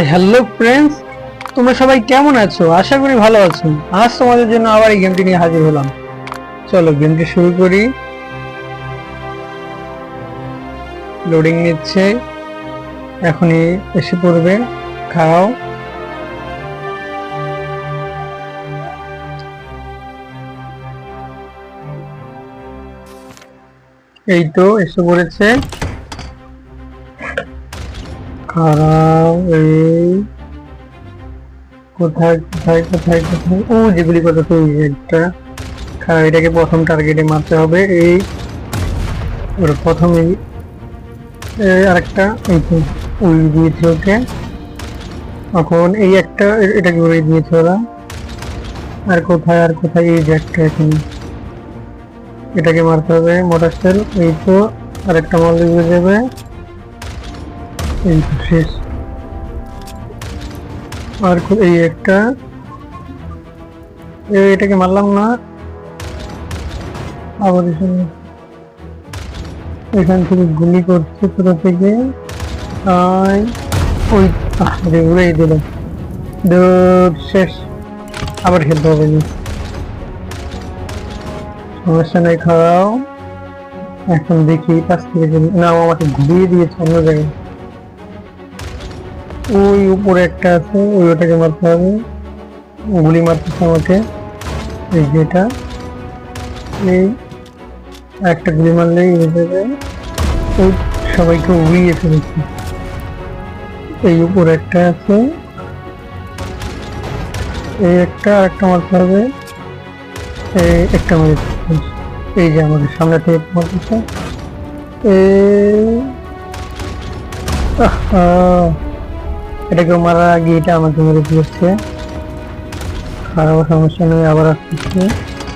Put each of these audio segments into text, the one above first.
Hello friends তোমরা সবাই কেমন আছো? আশা করি ভালো আছো। আজ তোমাদের জন্য আবার এই গেমটি নিয়ে হাজির হলাম। চলো গেমটি শুরু করি। লোডিং নিচ্ছে। এখনই এসে পড়বে। খাও। এই তো, এসে পড়েছে। খারাপ, এই। কোথায় কোথায় কোথায় কোথায়? ও কথা তো ওই একটা খারাপ এটাকে প্রথম টার্গেটে মারতে হবে, এই। ওর এই আরেকটা, এই তো ওই দিয়েছে ওকে। এখন এই একটা এটাকে উড়ে দিয়েছে ওরা। আর কোথায় আর কোথায় এই যে একটা এখানে? এটাকে মারতে হবে মোটর সেল এই তো, আরেকটা মাল দিয়ে যাবে এই একটা এটাকে মারলাম না আবার এখানে থেকে গুলি করছে থেকে ওই দিল শেষ আবার খেলতে হবে সমস্যা নেই খাওয়াও এখন দেখি পাশ থেকে আমাকে ঘুরিয়ে দিয়েছে অন্য জায়গায় ওই উপরে একটা আছে, ওই ওটাকে মারতে হবে। গুলি মারতেছে আমাকে। এই যেটা এই একটা গুলি মারলেই ওই সবাইকে উড়িয়ে ফেলেছে। এই উপরে একটা আছে। এই একটা একটা মারতে হবে। এই একটা মেরেছে এই যে আমাদের সামনে থেকে মারতেছে। এই আহা। এটাকে মারার আগে এটা আমাকে মেরে দিয়েছে। খারাপ সমস্যা নেই, আবার আসতেছে।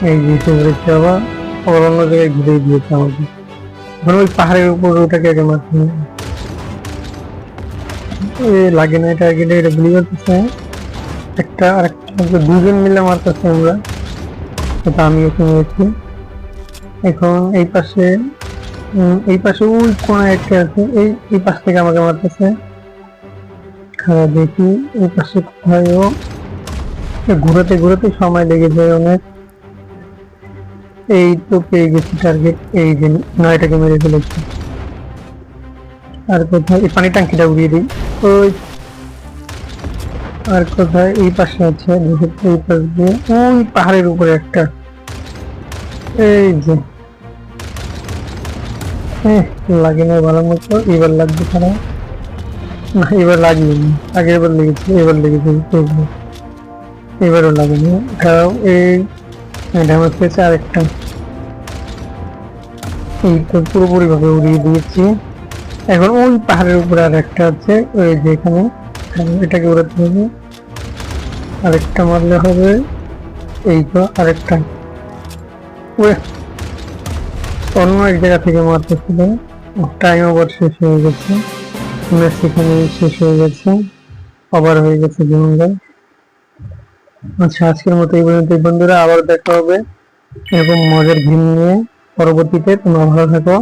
এই এসে ঘুরেছে আবার। আবার অন্য জায়গায় ঘুরে দিয়েছে আমাকে। এখন ওই পাহাড়ের উপর ওটাকে আগে মারতে। লাগে না, এটা আগে এটা গুলি করতেছে একটা আর একটা দুজন মিলে মারতেছে আমরা। সেটা আমি ওকে মেরেছি। এখন এই পাশে এই পাশে ওই কোনায় একটা আছে। এই এই পাশ থেকে আমাকে মারতেছে। দেখি এই কোথায় ঘুরাতে ঘুরাতে সময় লেগে যায় অনেক। এই তো পেয়ে গেছি টার্গেট এই যে নয়টাকে মেরে ফেলেছি। আর কোথায়? এই পানি ট্যাঙ্কিটা উড়িয়ে দিই। ওই। আর কোথায়? এই পাশে আছে এই পাশ দিয়ে। ওই পাহাড়ের উপরে একটা। এই যে। লাগে না ভালো মতো, এবার লাগবে খারাপ না, এবার লাগবে না। আগে এবার লেগেছে এবার লেগেছে। এবারও লাগেনি। খারাপ এই ড্যামেজ পেয়েছে আরেকটা। এই তো পুরোপুরি ভাবে উড়িয়ে দিয়েছি। এখন ওই পাহাড়ের উপরে আর একটা আছে, ওই যে এখানে। এখানে এটাকে উড়াতে হবে আরেকটা মারলে হবে। এই তো আরেকটা। অন্য এক জায়গা থেকে মারতেছিল। টাইম ওভার শেষ হয়ে গেছে। ম্যাচ সেখানে শেষ হয়ে গেছে। ওভার হয়ে গেছে জীবনটা আচ্ছা আজকের মতো এই পর্যন্ত বন্ধুরা। আবার দেখা হবে এরকম মজার গেম নিয়ে। পরবর্তীতে তোমরা ভালো থাকো।